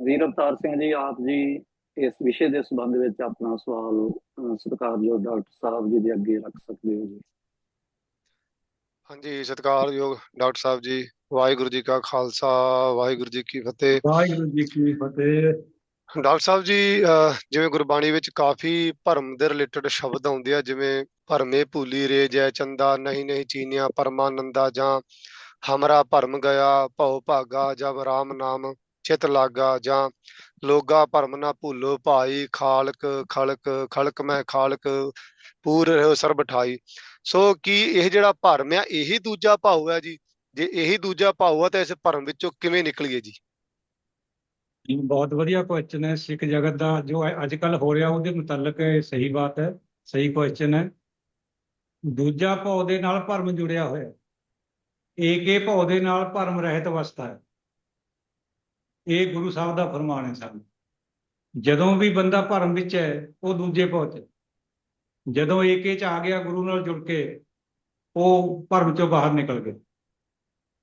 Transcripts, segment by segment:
ਵੀਰ ਅਵਤਾਰ ਸਿੰਘ ਜੀ ਆਪ ਜੀ ਇਸ ਵਿਸ਼ੇ ਦੇ ਸੰਬੰਧ ਵਿੱਚ ਆਪਣਾ ਸਵਾਲ ਸਤਿਕਾਰਯੋਗ ਡਾਕਟਰ ਸਾਹਿਬ ਜੀ ਦੇ ਅੱਗੇ ਰੱਖ ਸਕਦੇ ਹੋ ਜੀ। ਹਾਂਜੀ ਸਤਿਕਾਰਯੋਗ ਡਾਕਟਰ ਸਾਹਿਬ ਜੀ ਵਾਹਿਗੁਰੂ ਜੀ ਕਾ ਖਾਲਸਾ ਵਾਹਿਗੁਰੂ ਜੀ ਕੀ ਫਤਿਹ। ਵਾਹਿਗੁਰੂ ਜੀ ਕੀ ਫਤਿਹ। ਡਾਕਟਰ ਸਾਹਿਬ ਜੀ ਜਿਵੇਂ ਗੁਰਬਾਣੀ ਵਿੱਚ ਕਾਫੀ ਭਰਮ ਦੇ ਰਿਲੇਟਡ ਸ਼ਬਦ ਆਉਂਦੇ ਆ ਜਿਵੇਂ ਭਰਮੇ ਭੂਲੀ ਰੇ ਜੈ ਚੰਦਾ ਨਹੀਂ ਨਹੀਂ ਚੀਨਿਆ ਪਰਮਾਨੰਦਾ ਜਾਂ ਹਮਰਾ ਭਰਮ ਗਿਆ ਭਉ ਭਾਗਾ ਜਬ ਰਾਮ ਨਾਮ। ਚਿਤ ਲਾਗਾ ਜਾਂ ਲੋਗਾ ਭਰਮ ਨਾ ਭੁੱਲੋ ਭਾਈ ਖਾਲਕ ਖਲਕ ਖਲਕ ਮੈਂ ਖਾਲਕ, ਪੂਰ ਰਹਿਓ ਸਰਬ ਠਾਈ। ਸੋ ਕੀ ਇਹ ਜਿਹੜਾ ਭਰਮ ਆ, ਇਹੀ ਦੂਜਾ ਭਾਉ ਹੈ ਜੀ? ਜੇ ਇਹੀ ਦੂਜਾ ਭਾਉ ਆ ਤਾਂ ਇਸ ਭਰਮ ਵਿੱਚੋਂ ਕਿਵੇਂ ਨਿਕਲੀਏ ਜੀ? ਇਹ ਬਹੁਤ ਵਧੀਆ ਕੁਐਸਚਨ ਹੈ। ਸਿੱਖ ਜਗਤ ਦਾ ਜੋ ਅੱਜ ਕੱਲ ਹੋ ਰਿਹਾ, ਉਹਦੇ ਮੁਤਲਕ ਸਹੀ ਬਾਤ ਹੈ, ਸਹੀ ਕੁਐਸਚਨ ਹੈ। ਦੂਜਾ ਭਾਉ ਦੇ ਨਾਲ ਭਰਮ ਜੁੜਿਆ ਹੋਇਆ। ਏਕੇ ਭਾਉ ਦੇ ਨਾਲ ਭਰਮ ਰਹਿਤ ਅਵਸਥਾ ਹੈ। ਇਹ ਗੁਰੂ ਸਾਹਿਬ ਦਾ ਫਰਮਾਨ ਹੈ ਸਾਨੂੰ। ਜਦੋਂ ਵੀ ਬੰਦਾ ਭਰਮ ਵਿੱਚ ਹੈ, ਉਹ ਦੂਜੇ ਭਾਉ ਜਦੋਂ ਏਕੇ 'ਚ ਆ ਗਿਆ ਗੁਰੂ ਨਾਲ ਜੁੜ ਕੇ, ਉਹ ਭਰਮ 'ਚੋਂ ਬਾਹਰ ਨਿਕਲ ਗਿਆ।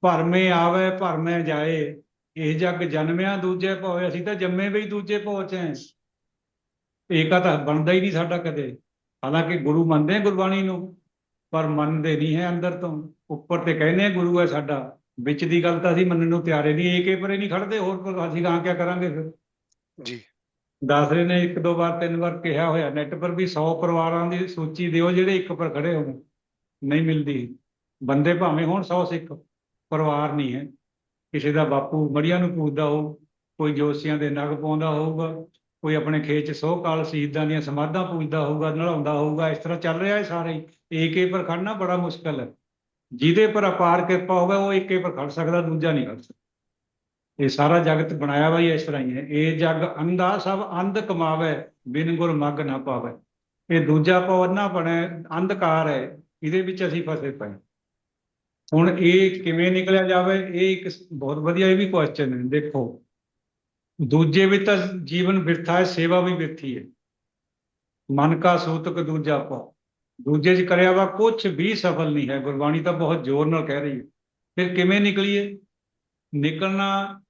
ਭਰਮੇ ਆਵੇ, ਭਰਮੇ ਜਾਏ, ਇਹ ਜੱਗ ਜਨਮਿਆ ਦੂਜੇ ਭੋਏ ਅਸੀਂ ਤਾਂ ਜੰਮੇ ਵੀ ਦੂਜੇ ਭੋਏ ਚ ਏਕਾ ਤਾਂ ਬਣਦਾ ਹੀ ਨਹੀਂ ਸਾਡਾ ਕਦੇ। ਹਾਲਾਂਕਿ ਗੁਰੂ ਮੰਨਦੇ ਗੁਰਬਾਣੀ ਨੂੰ, ਪਰ ਮੰਨਦੇ ਨਹੀਂ ਹੈ ਅੰਦਰ ਤੋਂ। ਉੱਪਰ ਤੇ ਕਹਿੰਦੇ ਗੁਰੂ ਹੈ ਸਾਡਾ। ਵਿੱਚ ਦੀ ਗੱਲ ਤਾਂ ਅਸੀਂ ਮੰਨਣ ਨੂੰ ਤਿਆਰੇ ਨਹੀਂ ਏਕੇ ਪਰੇ ਨਹੀਂ ਖੜਦੇ ਹੋਰ ਅਸੀਂ ਗਾਂ ਕਿਆ ਕਰਾਂਗੇ ਫਿਰ? ਜੀ। ਦੱਸ ਰਹੇ ਨੇ ਇੱਕ ਦੋ ਵਾਰ ਤਿੰਨ ਵਾਰ ਕਿਹਾ ਹੋਇਆ ਨੈਟ ਪਰ ਵੀ 100 ਪਰਿਵਾਰਾਂ ਦੀ ਸੂਚੀ ਦਿਓ ਜਿਹੜੇ ਇੱਕ ਪਰ ਖੜੇ ਹੋਣ। ਨਹੀਂ ਮਿਲਦੀ। ਬੰਦੇ ਭਾਵੇਂ ਹੋਣ 100 ਸਿੱਖ ਪਰਿਵਾਰ ਨਹੀਂ ਹੈ। ਕਿਸੇ ਦਾ ਬਾਪੂ ਮੜੀਆਂ ਨੂੰ ਪੂਜਦਾ ਹੋ ਕੋਈ ਜੋਸੀਆਂ ਦੇ ਨਗ ਪਾਉਂਦਾ ਹੋਊਗਾ ਕੋਈ ਆਪਣੇ ਖੇਤ 'ਚ ਸੌ ਕਾਲ ਸ਼ਹੀਦਾਂ ਦੀਆਂ ਸਮਾਧਾਂ ਪੂਜਦਾ ਹੋਊਗਾ ਨਲਾਉਂਦਾ ਹੋਊਗਾ ਇਸ ਤਰ੍ਹਾਂ ਚੱਲ ਰਿਹਾ ਹੈ ਸਾਰੇ। ਹੀ ਏਕੇ ਪਰ ਖੜਨਾ ਬੜਾ ਮੁਸ਼ਕਲ ਹੈ। ਜਿਹਦੇ ਪਰ ਅਪਾਰ ਕਿਰਪਾ ਹੋਵੇ, ਉਹ ਏਕੇ ਪਰ ਖੜ ਸਕਦਾ, ਦੂਜਾ ਨਹੀਂ ਖੜ ਸਕਦਾ। ਇਹ ਸਾਰਾ ਜਗਤ ਬਣਾਇਆ ਵਾ ਹੀ ਇਸ ਤਰ੍ਹਾਂ ਹੀ ਹੈ ਇਹ ਜਗ ਅੰਧਾ ਸਭ ਅੰਧ ਕਮਾਵੇ, ਬਿਨ ਗੁਰ ਮੱਗ ਨਾ ਪਾਵੇ। ਇਹ ਦੂਜਾ ਪਵਨਾ ਬਣੇ, ਅੰਧਕਾਰ ਹੈ, ਇਹਦੇ ਵਿੱਚ ਅਸੀਂ ਫਸੇ ਪਏ। ਹੁਣ ਇਹ ਕਿਵੇਂ ਨਿਕਲਿਆ ਜਾਵੇ, ਇਹ ਇੱਕ ਬਹੁਤ ਵਧੀਆ ਇਹ ਵੀ ਕੁਐਸਚਨ ਹੈ, ਦੇਖੋ। ਦੂਜੇ ਵਿੱਚ ਤਾਂ ਜੀਵਨ ਬਿਰਥਾ ਹੈ, ਸੇਵਾ ਵੀ ਬਿਰਥੀ ਹੈ। ਮਨ ਕਾ ਸੂਤਕ ਦੂਜਾ ਪਾਓ। ਦੂਜੇ 'ਚ ਕਰਿਆ ਵਾ ਕੁਝ ਵੀ ਸਫਲ ਨਹੀਂ ਹੈ। ਗੁਰਬਾਣੀ ਤਾਂ ਬਹੁਤ ਜ਼ੋਰ ਨਾਲ ਕਹਿ ਰਹੀ ਹੈ। ਫਿਰ ਕਿਵੇਂ ਨਿਕਲੀਏ? ਨਿਕਲਣਾ,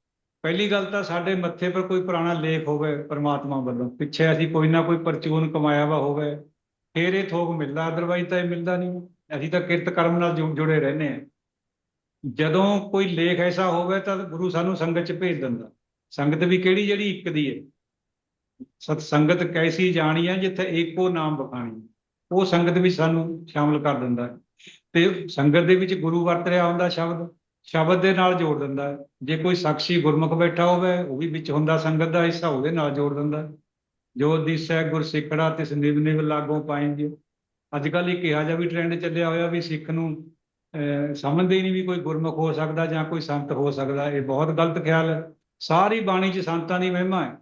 ਪਹਿਲੀ ਗੱਲ ਤਾਂ ਸਾਡੇ ਮੱਥੇ ਪਰ ਕੋਈ ਪੁਰਾਣਾ ਲੇਖ ਹੋਵੇ ਪਰਮਾਤਮਾ ਵੱਲੋਂ। ਪਿੱਛੇ ਅਸੀਂ ਕੋਈ ਨਾ ਕੋਈ ਪਰਚੂਨ ਕਮਾਇਆ ਵਾ ਹੋਵੇ। ਫਿਰ ਇਹ ਥੋਕ ਮਿਲਦਾ ਅਦਰਵਾਈਜ਼ ਤਾਂ ਇਹ ਮਿਲਦਾ ਨਹੀਂ। ਅਸੀਂ ਤਾਂ ਕਿਰਤ ਕਰਮ ਨਾਲ ਜੁ- ਜੁੜੇ ਰਹਿੰਦੇ ਹਾਂ। ਜਦੋਂ ਕੋਈ ਲੇਖ ਐਸਾ ਹੋਵੇ ਤਾਂ ਗੁਰੂ ਸਾਨੂੰ ਸੰਗਤ ਚ ਭੇਜ ਦਿੰਦਾ। ਸੰਗਤ ਵੀ ਕਿਹੜੀ ਜਿਹੜੀ ਇੱਕ ਦੀ ਹੈ? ਸਤ ਸੰਗਤ ਕੈਸੀ ਜਾਣੀ ਹੈ ਜਿੱਥੇ ਏਕੋ ਨਾਮ ਬਖਾਣੀ ਉਹ ਸੰਗਤ ਵੀ ਸਾਨੂੰ ਸ਼ਾਮਲ ਕਰ ਦਿੰਦਾ ਹੈ। ਤੇ ਸੰਗਤ ਦੇ ਵਿੱਚ ਗੁਰੂ ਵਰਤ ਰਿਹਾ ਹੁੰਦਾ ਸ਼ਬਦ ਸ਼ਬਦ ਦੇ ਨਾਲ ਜੋੜ ਦਿੰਦਾ ਹੈ। ਜੇ ਕੋਈ ਸਾਖੀ ਗੁਰਮੁਖ ਬੈਠਾ ਹੋਵੇ, ਉਹ ਵੀ ਵਿੱਚ ਹੁੰਦਾ ਸੰਗਤ ਦਾ ਹਿੱਸਾ, ਉਹਦੇ ਨਾਲ ਜੋੜ ਦਿੰਦਾ ਜੋ ਦਿਸੈ ਗੁਰ ਸਿੱਖੜਾ, ਤਿਸ ਸੰਦੀਪ ਨਿਵ ਲਾਗੋਂ ਪਾਏਂਗੇ ਅੱਜ ਕੱਲ ਇੱਕ ਇਹੋ ਜਿਹਾ ਵੀ ਟ੍ਰੈਂਡ ਚੱਲਿਆ ਹੋਇਆ ਵੀ ਸਿੱਖ ਨੂੰ, ਅਹ, ਸਮਝਦੇ ਹੀ ਨਹੀਂ ਵੀ ਕੋਈ ਗੁਰਮੁਖ ਹੋ ਸਕਦਾ ਜਾਂ ਕੋਈ ਸੰਤ ਹੋ ਸਕਦਾ। ਇਹ ਬਹੁਤ ਗਲਤ ਖਿਆਲ ਹੈ। ਸਾਰੀ ਬਾਣੀ 'ਚ ਸੰਤਾਂ ਦੀ ਮਹਿਮਾ ਹੈ।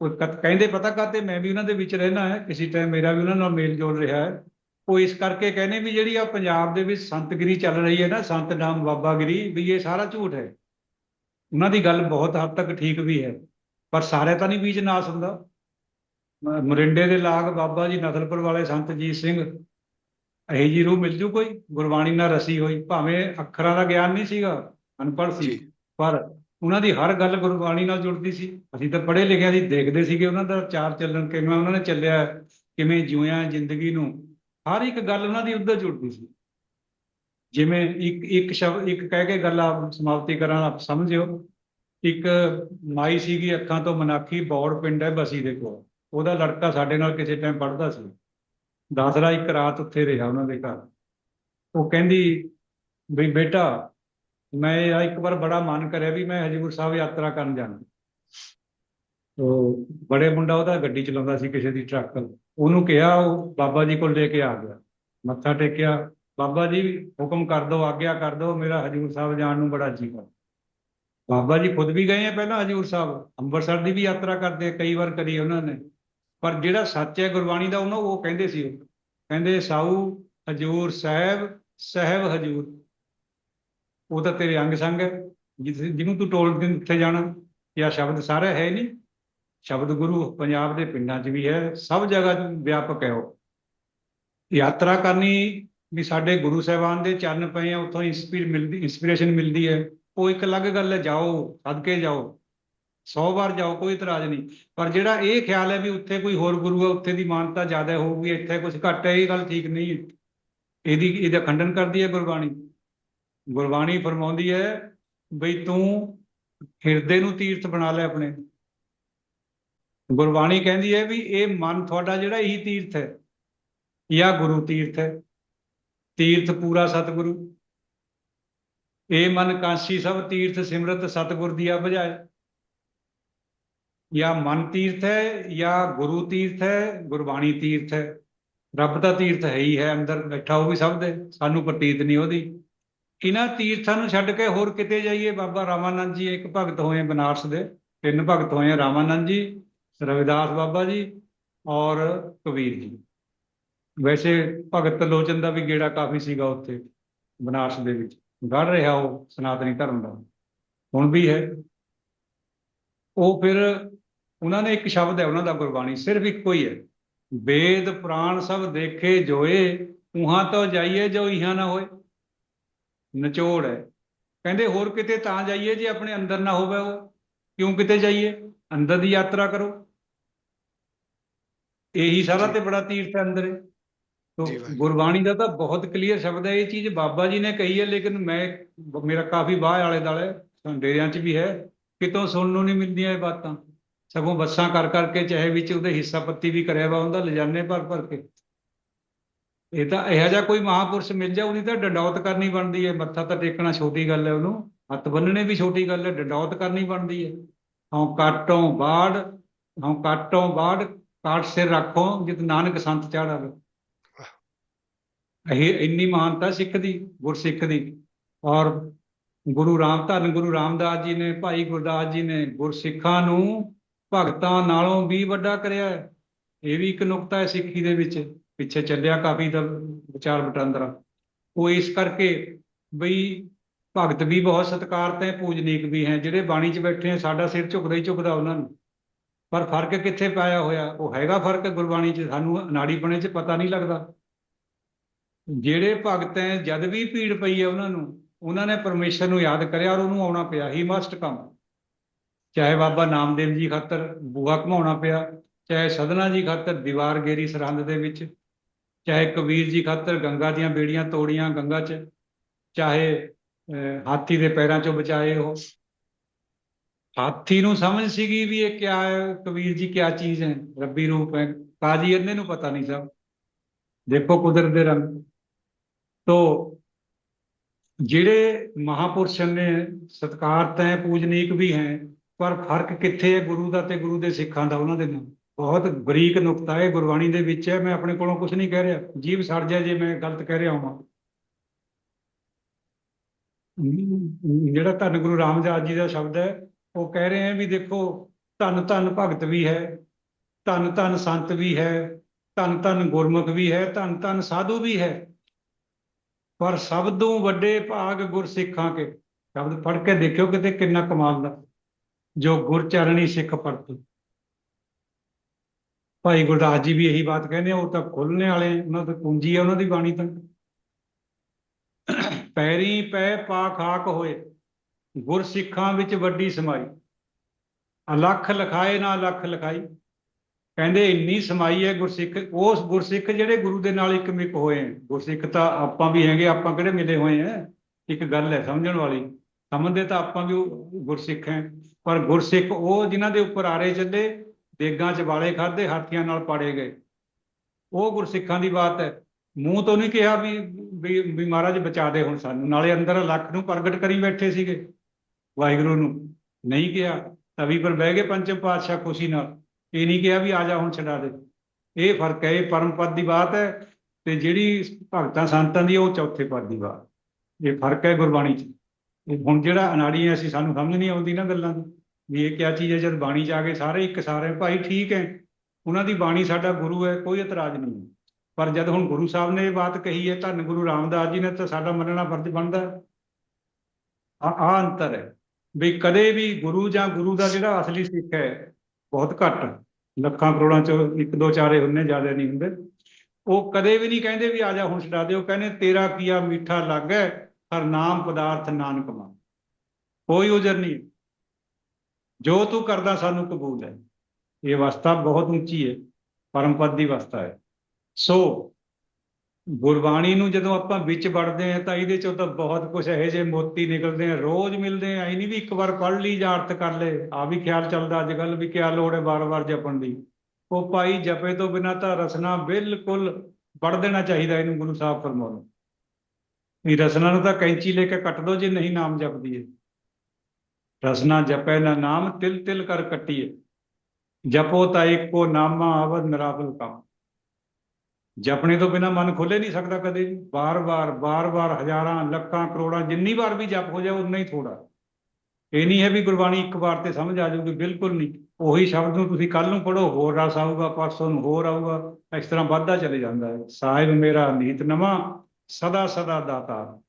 ਉਹ ਕਹਿੰਦੇ ਪਤਾ ਕਾਤੇ ਮੈਂ ਵੀ ਉਹਨਾਂ ਦੇ ਵਿੱਚ ਰਹਿਣਾ ਹੈ ਕਿਸੇ ਟਾਈਮ ਮੇਰਾ ਵੀ ਉਹਨਾਂ ਨਾਲ ਮੇਲ ਜੋਲ ਰਿਹਾ ਹੈ। ਉਹ ਇਸ ਕਰਕੇ ਕਹਿੰਦੇ ਵੀ ਜਿਹੜੀ ਆ ਪੰਜਾਬ ਦੇ ਵਿੱਚ ਸੰਤਗਿਰੀ ਚੱਲ ਰਹੀ ਹੈ ਨਾ ਸੰਤ ਨਾਮ ਬਾਬਾਗਿਰੀ ਵੀ ਇਹ ਸਾਰਾ ਝੂਠ ਹੈ। ਉਹਨਾਂ ਦੀ ਗੱਲ ਬਹੁਤ ਹੱਦ ਤੱਕ ਠੀਕ ਵੀ ਹੈ ਪਰ ਸਾਰੇ ਤਾਂ ਨਹੀਂ ਬੀਜ ਨਾਸ ਹੁੰਦਾ। ਮੋਰਿੰਡੇ ਦੇ ਲਾਗ ਬਾਬਾ ਜੀ ਨਸਲਪੁਰ ਵਾਲੇ ਸੰਤ ਜੀਤ ਸਿੰਘ ਇਹੀ ਜੀ ਰੂਹ ਮਿਲ ਜੂ ਕੋਈ? ਗੁਰਬਾਣੀ ਨਾਲ ਰਸੀ ਹੋਈ ਭਾਵੇਂ ਅੱਖਰਾਂ ਦਾ ਗਿਆਨ ਨਹੀਂ ਸੀਗਾ ਅਨਪੜ੍ਹ ਸੀ। ਪਰ ਉਹਨਾਂ ਦੀ ਹਰ ਗੱਲ ਗੁਰਬਾਣੀ ਨਾਲ ਜੁੜਦੀ ਸੀ। ਅਸੀਂ ਤਾਂ ਪੜ੍ਹੇ ਲਿਖਿਆ ਸੀ, ਦੇਖਦੇ ਸੀਗੇ ਉਹਨਾਂ ਦਾ ਚਾਰ ਚੱਲਣ ਕਿਵੇਂ ਉਹਨਾਂ ਨੇ ਚੱਲਿਆ, ਕਿਵੇਂ ਜਿਉਇਆ ਜ਼ਿੰਦਗੀ ਨੂੰ। ਹਰ ਇੱਕ ਗੱਲ ਉਹਨਾਂ ਦੀ ਉੱਧਰ ਜੁੜਦੀ ਸੀ। ਜਿਵੇਂ ਇੱਕ ਇੱਕ ਸ਼ਬਦ, ਇੱਕ ਕਹਿ ਕੇ ਗੱਲ ਆਪ ਸਮਾਪਤੀ ਕਰਾਂ, ਆਪ ਸਮਝਿਓ। ਇੱਕ ਮਾਈ ਸੀਗੀ ਅੱਖਾਂ ਤੋਂ ਮਨਾਖੀ, ਬੌੜ ਪਿੰਡ ਹੈ ਬਸੀ ਦੇ ਕੋਲ। ਉਹਦਾ ਲੜਕਾ ਸਾਡੇ ਨਾਲ ਕਿਸੇ ਟਾਈਮ ਪੜ੍ਹਦਾ ਸੀ। ਦਾਸਰਾ ਇੱਕ ਰਾਤ ਉੱਥੇ ਰਿਹਾ ਉਹਨਾਂ ਦੇ ਘਰ। ਉਹ ਕਹਿੰਦੀ ਵੀ ਬੇਟਾ ਮੈਂ ਇੱਕ ਵਾਰ ਬੜਾ ਮਨ ਕਰਿਆ ਵੀ ਮੈਂ ਹਜੂਰ ਸਾਹਿਬ ਯਾਤਰਾ ਕਰਨ ਜਾਣਾ। ਉਹ ਬੜੇ ਮੁੰਡਾ ਉਹਦਾ ਗੱਡੀ ਚਲਾਉਂਦਾ ਸੀ ਕਿਸੇ ਦੀ ਟਰੱਕ। ਉਹਨੂੰ ਕਿਹਾ, ਉਹ ਬਾਬਾ ਜੀ ਕੋਲ ਲੈ ਕੇ ਆ ਗਿਆ। ਮੱਥਾ ਟੇਕਿਆ, ਬਾਬਾ ਜੀ ਹੁਕਮ ਕਰ ਦਿਓ ਆਗਿਆ ਕਰ ਦਿਓ ਮੇਰਾ ਹਜੂਰ ਸਾਹਿਬ ਜਾਣ ਨੂੰ ਬੜਾ ਜੀ ਕਰਦਾ ਬਾਬਾ ਜੀ ਖੁਦ ਵੀ ਗਏ ਆ ਪਹਿਲਾਂ ਹਜੂਰ ਸਾਹਿਬ। ਅੰਮ੍ਰਿਤਸਰ ਦੀ ਵੀ ਯਾਤਰਾ ਕਰਦੇ ਕਈ ਵਾਰ ਕਰੀ ਉਹਨਾਂ ਨੇ। ਪਰ ਜਿਹੜਾ ਸੱਚ ਹੈ ਗੁਰਬਾਣੀ ਦਾ, ਉਹਨਾਂ ਉਹ ਕਹਿੰਦੇ ਸੀ ਕਹਿੰਦੇ, ਸਾਊ ਹਜੂਰ ਸਾਹਿਬ, ਸਹਿਬ ਹਜੂਰ। ਉਹ ਤਾਂ ਤੇਰੇ ਅੰਗ ਸੰਗ ਹੈ। ਜਿੱਥੇ ਜਿਹਨੂੰ ਤੂੰ ਟੋਲ ਕੇ ਉੱਥੇ ਜਾਣਾ ਇਹ ਸ਼ਬਦ ਸਾਰਾ ਹੈ ਨਹੀਂ? ਸ਼ਬਦ ਗੁਰੂ ਪੰਜਾਬ ਦੇ ਪਿੰਡਾਂ 'ਚ ਵੀ ਹੈ, ਸਭ ਜਗ੍ਹਾ ਵਿਆਪਕ ਹੈ ਉਹ। ਯਾਤਰਾ ਕਰਨੀ ਵੀ ਸਾਡੇ ਗੁਰੂ ਸਾਹਿਬਾਨ ਦੇ ਚਰਨ ਪਏ ਆ, ਉੱਥੋਂ ਇੰਸਪੀਰ ਮਿਲਦੀ ਇੰਸਪੀਰੇਸ਼ਨ ਮਿਲਦੀ ਹੈ। ਉਹ ਇੱਕ ਅਲੱਗ ਗੱਲ ਹੈ, ਜਾਓ, ਸਦਕੇ ਜਾਓ। 100 ਵਾਰ ਜਾਓ, ਕੋਈ ਇਤਰਾਜ਼ ਨਹੀਂ। ਪਰ ਜਿਹੜਾ ਇਹ ਖਿਆਲ ਹੈ ਵੀ ਉੱਥੇ ਕੋਈ ਹੋਰ ਗੁਰੂ ਹੈ, ਉੱਥੇ ਦੀ ਮਾਨਤਾ ਜ਼ਿਆਦਾ ਹੋਊਗੀ, ਇੱਥੇ ਕੁਝ ਘੱਟ ਹੈ, ਇਹ ਗੱਲ ਠੀਕ ਨਹੀਂ ਹੈ। ਇਹਦੀ, ਇਹਦਾ ਖੰਡਨ ਕਰਦੀ ਹੈ ਗੁਰਬਾਣੀ। ਗੁਰਬਾਣੀ ਫਰਮਾਉਂਦੀ ਹੈ, ਬਈ ਤੂੰ ਹਿਰਦੇ ਨੂੰ ਤੀਰਥ ਬਣਾ ਲੈ ਆਪਣੇ। ਗੁਰਬਾਣੀ ਕਹਿੰਦੀ ਹੈ ਵੀ ਇਹ ਮਨ ਤੁਹਾਡਾ ਜਿਹੜਾ ਇਹੀ ਤੀਰਥ ਹੈ, ਜਾਂ ਗੁਰੂ ਤੀਰਥ ਹੈ। ਤੀਰਥ ਪੂਰਾ ਸਤਿਗੁਰੂ। ਇਹ ਮਨ ਕਾਂਸੀ ਸਭ ਤੀਰਥ ਸਿਮਰਤ ਸਤਿਗੁਰ ਦੀਆ ਬਜਾਏ ਜਾਂ ਮਨ ਤੀਰਥ ਹੈ, ਜਾਂ ਗੁਰੂ ਤੀਰਥ ਹੈ, ਗੁਰਬਾਣੀ ਤੀਰਥ ਹੈ। ਰੱਬ ਦਾ ਤੀਰਥ ਹੈ ਹੀ ਹੈ ਅੰਦਰ, ਬੈਠਾ ਉਹ ਵੀ ਸਭ ਦੇ, ਸਾਨੂੰ ਪ੍ਰਤੀਤ ਨਹੀਂ ਉਹਦੀ। ਇਹਨਾਂ ਤੀਰਥਾਂ ਨੂੰ ਛੱਡ ਕੇ ਹੋਰ ਕਿਤੇ ਜਾਈਏ? ਬਾਬਾ ਰਾਮਾਨੰਦ ਜੀ ਇੱਕ ਭਗਤ ਹੋਏ ਬਨਾਰਸ ਦੇ, ਤਿੰਨ ਭਗਤ ਹੋਏ ਰਾਮਾਨੰਦ ਜੀ, ਰਵਿਦਾਸ ਬਾਬਾ ਜੀ ਔਰ ਕਬੀਰ ਜੀ। ਵੈਸੇ ਭਗਤ ਲੋਚਨ ਦਾ ਵੀ ਗੇੜਾ ਕਾਫੀ ਸੀਗਾ ਉੱਥੇ, ਬਨਾਰਸ ਦੇ ਵਿੱਚ। ਗੜ ਰਿਹਾ ਉਹ ਸਨਾਤਨੀ ਧਰਮ ਦਾ। ਹੁਣ ਵੀ ਹੈ। ਉਹ ਫਿਰ ਉਹਨਾਂ ਨੇ ਇੱਕ ਸ਼ਬਦ ਹੈ, ਉਹਨਾਂ ਦਾ ਗੁਰਬਾਣੀ, ਸਿਰਫ ਇੱਕੋ ਹੀ ਹੈ। ਵੇਦ ਪੁਰਾਣ ਸਭ ਦੇਖੇ, ਜੋਏ, ਉਹਾਂ ਤੋਂ ਜਾਈਏ ਜੋ ਇਹਾਂ ਨਾ ਹੋਏ। ਨਿਚੋੜ ਹੈ ਕਹਿੰਦੇ ਹੋਰ ਕਿਤੇ ਤਾਂ ਜਾਈਏ ਜੇ ਆਪਣੇ ਅੰਦਰ ਨਾ ਹੋਵੇ ਉਹ ਕਿਉਂ ਕਿਤੇ ਜਾਈਏ ਅੰਦਰ ਦੀ ਯਾਤਰਾ ਕਰੋ ਇਹੀ ਸਾਰਾ। ਤੇ ਬੜਾ ਤੀਰਥ ਅੰਦਰ ਹੈ। ਤੋ। ਗੁਰਬਾਣੀ ਦਾ ਤਾਂ ਬਹੁਤ ਕਲੀਅਰ ਸ਼ਬਦ ਹੈ ਇਹ ਚੀਜ਼ ਬਾਬਾ ਜੀ ਨੇ ਕਹੀ ਹੈ ਲੇਕਿਨ ਮੈਂ ਮੇਰਾ ਕਾਫੀ ਬਾਹ ਆਲੇ ਦਾਲੇ ਡੇਰਿਆਂ 'ਚ ਵੀ ਹੈ ਕਿਤੋਂ ਸੁਣਨ ਨੂੰ ਨਹੀਂ ਮਿਲਦੀਆਂ ਇਹ ਬਾਤਾਂ ਸਗੋਂ ਬੱਸਾਂ ਕਰ ਕਰਕੇ ਚਾਹੇ ਵਿੱਚ ਉਹਦੇ ਹਿੱਸਾ ਪੱਤੀ ਵੀ ਕਰਿਆ ਵਾ ਹੁੰਦਾ ਲਿਜਾਨੇ ਭਰ ਭਰ ਕੇ ਇਹ ਤਾਂ ਇਹੋ ਜਿਹਾ ਕੋਈ ਮਹਾਪੁਰਸ਼ ਮਿਲ ਜਾ ਉਹਦੀ ਤਾਂ ਡੰਡੌਤ ਕਰਨੀ ਬਣਦੀ ਹੈ। ਮੱਥਾ ਤਾਂ ਟੇਕਣਾ ਛੋਟੀ ਗੱਲ ਹੈ ਉਹਨੂੰ। ਹੱਥ ਬੰਨਣੇ ਵੀ ਛੋਟੀ ਗੱਲ ਹੈ, ਡੰਡੌਤ ਕਰਨੀ ਬਣਦੀ ਹੈ। ਹਉ ਕਾਟੋਂ ਬਾੜ, ਹਉ ਕਾਟੋਂ ਬਾੜ, ਕਾਟ ਸਿਰ ਰੱਖੋ, ਜਿਤ ਨਾਨਕ ਸੰਤ ਚਾੜਾਵੇ ਇਹ ਇੰਨੀ ਮਹਾਨਤਾ ਸਿੱਖ ਦੀ, ਗੁਰਸਿੱਖ ਦੀ। ਔਰ ਗੁਰੂ ਰਾਮ, ਧੰਨ ਗੁਰੂ ਰਾਮਦਾਸ ਜੀ ਨੇ, ਭਾਈ ਗੁਰਦਾਸ ਜੀ ਨੇ ਗੁਰਸਿੱਖਾਂ ਨੂੰ ਭਗਤਾਂ ਨਾਲੋਂ ਵੀ ਵੱਡਾ ਕਰਿਆ ਹੈ। ਇਹ ਵੀ ਇੱਕ ਨੁਕਤਾ ਹੈ ਸਿੱਖੀ ਦੇ ਵਿੱਚ। ਪਿੱਛੇ ਚੱਲਿਆ ਕਾਫੀ ਦਾ ਵਿਚਾਰ ਵਟਾਂਦਰਾ। ਉਹ ਇਸ ਕਰਕੇ ਬਈ ਭਗਤ ਵੀ ਬਹੁਤ ਸਤਿਕਾਰਤ ਹੈ ਪੂਜਨੀਕ ਵੀ ਹੈ, ਜਿਹੜੇ ਬਾਣੀ 'ਚ ਬੈਠੇ ਆ, ਸਾਡਾ ਸਿਰ ਝੁਕਦਾ ਹੀ ਝੁਕਦਾ ਉਹਨਾਂ ਨੂੰ। ਪਰ ਫ਼ਰਕ ਕਿੱਥੇ ਪਾਇਆ ਹੋਇਆ? ਉਹ ਹੈਗਾ ਫ਼ਰਕ ਗੁਰਬਾਣੀ 'ਚ, ਸਾਨੂੰ ਅਨਾੜੀਪਣੇ 'ਚ ਪਤਾ ਨਹੀਂ ਲੱਗਦਾ। ਜਿਹੜੇ ਭਗਤ ਹੈ ਜਦ ਵੀ ਭੀੜ ਪਈ ਹੈ ਉਹਨਾਂ ਨੂੰ, ਉਹਨਾਂ ਨੇ ਪਰਮੇਸ਼ਰ ਨੂੰ ਯਾਦ ਕਰਿਆ ਔਰ ਉਹਨੂੰ ਆਉਣਾ ਪਿਆ ਹੀ ਮਸਟ ਕਮ। ਚਾਹੇ ਬਾਬਾ ਨਾਮਦੇਵ ਜੀ ਖਾਤਰ ਬੂਹਾ ਘਮਾਉਣਾ ਪਿਆ, ਚਾਹੇ ਸਦਨਾ ਜੀ ਖਾਤਰ ਦੀਵਾਰ ਗੇਰੀ ਸਰਹੰਦ ਦੇ ਵਿੱਚ ਚਾਹੇ ਕਬੀਰ ਜੀ ਖਾਤਰ ਗੰਗਾ ਦੀਆਂ ਬੇੜੀਆਂ ਤੋੜੀਆਂ ਗੰਗਾ 'ਚ, ਚਾਹੇ ਹਾਥੀ ਦੇ ਪੈਰਾਂ 'ਚੋਂ ਬਚਾਏ ਉਹ। ਹਾਥੀ ਨੂੰ ਸਮਝ ਸੀਗੀ ਵੀ ਇਹ ਕਿਆ ਹੈ ਕਬੀਰ ਜੀ ਕਿਆ ਚੀਜ਼ ਹੈ, ਰੱਬੀ ਰੂਪ ਹੈ, ਕਾਜੀ ਇਹਨੇ ਨੂੰ ਪਤਾ ਨਹੀਂ ਸਭ। ਦੇਖੋ ਕੁਦਰਤ ਦੇ ਰੰਗ। ਤੋ ਜਿਹੜੇ ਮਹਾਪੁਰਸ਼ ਨੇ ਸਤਿਕਾਰਤ ਹੈ ਪੂਜਨੀਕ ਵੀ ਹੈ, ਪਰ ਫ਼ਰਕ ਕਿੱਥੇ ਹੈ ਗੁਰੂ ਦਾ ਤੇ ਗੁਰੂ ਦੇ ਸਿੱਖਾਂ ਦਾ, ਉਹਨਾਂ ਦੇ ਨਾਲ? ਬਹੁਤ ਬਰੀਕ ਨੁਕਤਾ ਹੈ, ਗੁਰਬਾਣੀ ਦੇ ਵਿੱਚ ਹੈ, ਮੈਂ ਆਪਣੇ ਕੋਲੋਂ ਕੁਝ ਨਹੀਂ ਕਹਿ ਰਿਹਾ, ਜੀਭ ਸੜ ਜਾਏ ਜੇ ਮੈਂ ਗਲਤ ਕਹਿ ਰਿਹਾ ਹਾਂ ਜਿਹੜਾ ਧੰਨ ਗੁਰੂ ਰਾਮਦਾਸ ਜੀ ਦਾ ਸ਼ਬਦ ਹੈ, ਉਹ ਕਹਿ ਰਹੇ ਹੈ ਵੀ ਦੇਖੋ, ਧੰਨ ਧੰਨ ਭਗਤ ਵੀ ਹੈ, ਧੰਨ ਧੰਨ ਸੰਤ ਵੀ ਹੈ, ਧੰਨ ਧੰਨ ਗੁਰਮੁਖ ਵੀ ਹੈ, ਧੰਨ ਧੰਨ ਸਾਧੂ ਵੀ ਹੈ। ਪਰ ਸਭ ਤੋਂ ਵੱਡੇ ਭਾਗ ਗੁਰਸਿੱਖਾਂ ਕੇ, ਸ਼ਬਦ ਪੜ੍ਹ ਕੇ ਦੇਖਿਓ ਕਿਤੇ ਕਿੰਨਾ ਕਮਾਲ ਦਾ, ਜੋ ਗੁਰਚਰਣੀ ਸਿੱਖ ਪਰਤ ਭਾਈ ਗੁਰਦਾਸ ਜੀ ਵੀ ਇਹੀ ਬਾਤ ਕਹਿੰਦੇ ਉਹ ਤਾਂ ਖੁੱਲਣੇ ਵਾਲੇ, ਉਹਨਾਂ ਤੋਂ ਪੂੰਜੀ ਹੈ ਉਹਨਾਂ ਦੀ ਬਾਣੀ ਤਾਂ। ਪੈਰੀ ਪੈ ਪਾ ਖਾਕ ਹੋਏ, ਗੁਰਸਿੱਖਾਂ ਵਿੱਚ ਵੱਡੀ ਸਮਾਈ। ਅਲੱਖ ਲਖਾਏ ਨਾ ਲੱਖ ਲਖਾਈ। ਕਹਿੰਦੇ ਇੰਨੀ ਸਮਾਈ ਹੈ ਗੁਰਸਿੱਖ, ਉਸ ਗੁਰਸਿੱਖ ਜਿਹੜੇ ਗੁਰੂ ਦੇ ਨਾਲ ਇੱਕ ਮਿਕ ਹੋਏ ਗੁਰਸਿੱਖ ਤਾਂ ਆਪਾਂ ਵੀ ਹੈਗੇ, ਆਪਾਂ ਕਿਹੜੇ ਮਿਲੇ ਹੋਏ ਆ? ਇੱਕ ਗੱਲ ਹੈ ਸਮਝਣ ਵਾਲੀ। ਸਮਝਦੇ ਤਾਂ ਆਪਾਂ ਵੀ ਗੁਰਸਿੱਖ ਹੈ। ਪਰ ਗੁਰਸਿੱਖ ਉਹ ਜਿਨ੍ਹਾਂ ਦੇ ਉੱਪਰ ਆਰੇ ਚੱਲੇ ਦੇਗਾਂ ਚ ਵਾਲੇ ਖਾਦੇ ਹਾਥੀਆਂ ਨਾਲ ਪਾੜੇ ਗਏ। ਉਹ ਗੁਰਸਿੱਖਾਂ ਦੀ ਬਾਤ ਹੈ। ਮੂੰਹ ਤੋਂ ਨਹੀਂ ਕਿਹਾ ਵੀ ਵੀ ਮਹਾਰਾਜ ਬਚਾ ਦੇ ਹੁਣ ਸਾਨੂੰ। ਨਾਲੇ ਅੰਦਰ ਲੱਖ ਨੂੰ ਪ੍ਰਗਟ ਕਰੀ ਬੈਠੇ ਸੀਗੇ। ਵਾਹਿਗੁਰੂ ਨੂੰ ਨਹੀਂ ਕਿਹਾ। ਤਵੀ ਪਰ ਬਹਿ ਗਏ ਪੰਚਮ ਪਾਤਸ਼ਾਹ ਖੁਸ਼ੀ ਨਾਲ। ਇਹ ਨਹੀਂ ਕਿਹਾ ਵੀ ਆ ਜਾ ਹੁਣ ਛਡਾ ਦੇ। ਇਹ ਫ਼ਰਕ ਹੈ, ਇਹ ਪਰਮ ਪਦ ਦੀ ਬਾਤ ਹੈ ਤੇ ਜਿਹੜੀ ਭਗਤਾਂ ਸੰਤਾਂ ਦੀ ਉਹ ਚੌਥੇ ਪਦ ਦੀ ਬਾਤ। ਇਹ ਫ਼ਰਕ ਹੈ ਗੁਰਬਾਣੀ 'ਚ। ਹੁਣ ਜਿਹੜਾ ਅਨਾੜੀ ਹੈ, ਅਸੀਂ ਸਾਨੂੰ ਸਮਝ ਨਹੀਂ ਆਉਂਦੀ ਨਾ ਗੱਲਾਂ ਦੀ। ਵੀ ਇਹ ਕਿਆ ਚੀਜ਼ ਹੈ, ਜਦ ਬਾਣੀ ਜਾ ਕੇ ਸਾਰੇ ਇੱਕ ਸਾਰੇ ਭਾਈ ਠੀਕ ਹੈ, ਉਹਨਾਂ ਦੀ ਬਾਣੀ ਸਾਡਾ ਗੁਰੂ ਹੈ, ਕੋਈ ਇਤਰਾਜ਼ ਨਹੀਂ ਪਰ ਜਦ ਹੁਣ ਗੁਰੂ ਸਾਹਿਬ ਨੇ ਇਹ ਬਾਤ ਕਹੀ ਹੈ, ਧੰਨ ਗੁਰੂ ਰਾਮਦਾਸ ਜੀ ਨੇ, ਤਾਂ ਸਾਡਾ ਮੰਨਣਾ ਫਰਜ਼ ਬਣਦਾ ਆ ਆ ਅੰਤਰ ਹੈ। ਵੀ ਕਦੇ ਵੀ ਗੁਰੂ ਜਾਂ ਗੁਰੂ ਦਾ ਜਿਹੜਾ ਅਸਲੀ ਸਿੱਖ ਹੈ, ਬਹੁਤ ਘੱਟ, ਲੱਖਾਂ ਕਰੋੜਾਂ ਚ ਇੱਕ ਦੋ ਚਾਰੇ ਹੁੰਨੇ, ਜ਼ਿਆਦਾ ਨਹੀਂ ਹੁੰਦੇ। ਉਹ ਕਦੇ ਵੀ ਨਹੀਂ ਕਹਿੰਦੇ ਵੀ ਆ ਜਾ ਹੁਣ ਛਡਾ ਦਿਓ ਕਹਿੰਦੇ ਤੇਰਾ ਕੀਆ ਮਿੱਠਾ ਲੱਗੈ ਹਰ ਨਾਮ ਪਦਾਰਥ ਨਾਨਕ ਮਾ ਕੋਈ ਉਜਰ ਨਹੀਂ ਜੋ ਤੂੰ ਕਰਦਾ ਸਾਨੂੰ ਕਬੂਲ ਹੈ। ਇਹ ਅਵਸਥਾ ਬਹੁਤ ਉੱਚੀ ਹੈ ਪਰਮ ਪਦ ਦੀ ਅਵਸਥਾ ਹੈ। ਸੋ ਗੁਰਬਾਣੀ ਨੂੰ ਜਦੋਂ ਆਪਾਂ ਵਿੱਚ ਵੜਦੇ ਆ ਤਾਂ ਇਹਦੇ ਚੋਂ ਤਾਂ ਬਹੁਤ ਕੁਝ ਇਹੋ ਜਿਹੇ ਮੋਤੀ ਨਿਕਲਦੇ ਆ, ਰੋਜ਼ ਮਿਲਦੇ ਆ। ਇਹ ਨਹੀਂ ਵੀ ਇੱਕ ਵਾਰ ਪੜ੍ਹ ਲਈ ਜਾਂ ਅਰਥ ਕਰ ਲਏ ਆ ਵੀ ਖਿਆਲ ਚੱਲਦਾ ਅੱਜ ਕੱਲ ਵੀ ਕਿਆ ਲੋੜ ਹੈ ਵਾਰ-ਵਾਰ ਜਪਣ ਦੀ। ਉਹ ਭਾਈ ਜਪੇ ਤੋਂ ਬਿਨਾਂ ਤਾਂ ਰਸਨਾ ਬਿਲਕੁਲ ਪੜ੍ਹ ਦੇਣਾ ਚਾਹੀਦਾ ਇਹਨੂੰ ਗੁਰੂ ਸਾਹਿਬ ਫਰਮਾਉਂਦੇ। ਵੀ ਰਸਨਾ ਨੂੰ ਤਾਂ ਕੈਂਚੀ ਲੈ ਕੇ ਕੱਟ ਦੋ ਜੇ ਨਹੀਂ ਨਾਮ ਜਪਦੀ ਹੈ। ਰਸਨਾ ਜਪੈ, ਨਾ ਨਾਮ ਤਿਲ ਤਿਲ ਕਰ ਕੱਟੀਏ। ਜਪੋ ਤਾਂ ਇੱਕੋ ਨਾਮਾ ਅਵਧ ਨਿਰਾਵਲ ਕਾ ਜਪਣੇ ਤੋਂ ਬਿਨਾ ਮਨ ਖੁੱਲੇ ਨਹੀਂ ਸਕਦਾ ਕਦੇ ਵੀ। ਬਾਰ-ਬਾਰ ਬਾਰ-ਬਾਰ ਹਜ਼ਾਰਾਂ, ਲੱਖਾਂ, ਕਰੋੜਾਂ, ਜਿੰਨੀ ਵਾਰ ਵੀ ਜਪ ਹੋ ਜਾਵੇ ਉਨਾ ਹੀ ਥੋੜਾ ਇਹ ਨਹੀਂ ਹੈ ਵੀ ਗੁਰਬਾਣੀ ਇੱਕ ਵਾਰ ਤੇ ਸਮਝ ਆ ਜਾਊਗੀ, ਬਿਲਕੁਲ ਨਹੀਂ। ਉਹੀ ਸ਼ਬਦ ਨੂੰ ਤੁਸੀਂ ਕੱਲ ਨੂੰ ਪੜੋ ਹੋਰ ਰਸ ਆਊਗਾ, ਪਰਸੋਂ ਨੂੰ ਹੋਰ ਆਊਗਾ, ਇਸ ਤਰ੍ਹਾਂ ਵੱਧਦਾ ਚਲੇ ਜਾਂਦਾ ਹੈ। ਸਾਹਿਬ ਮੇਰਾ ਨੀਤ ਨਵਾਂ, ਸਦਾ ਸਦਾ ਦਾਤਾ।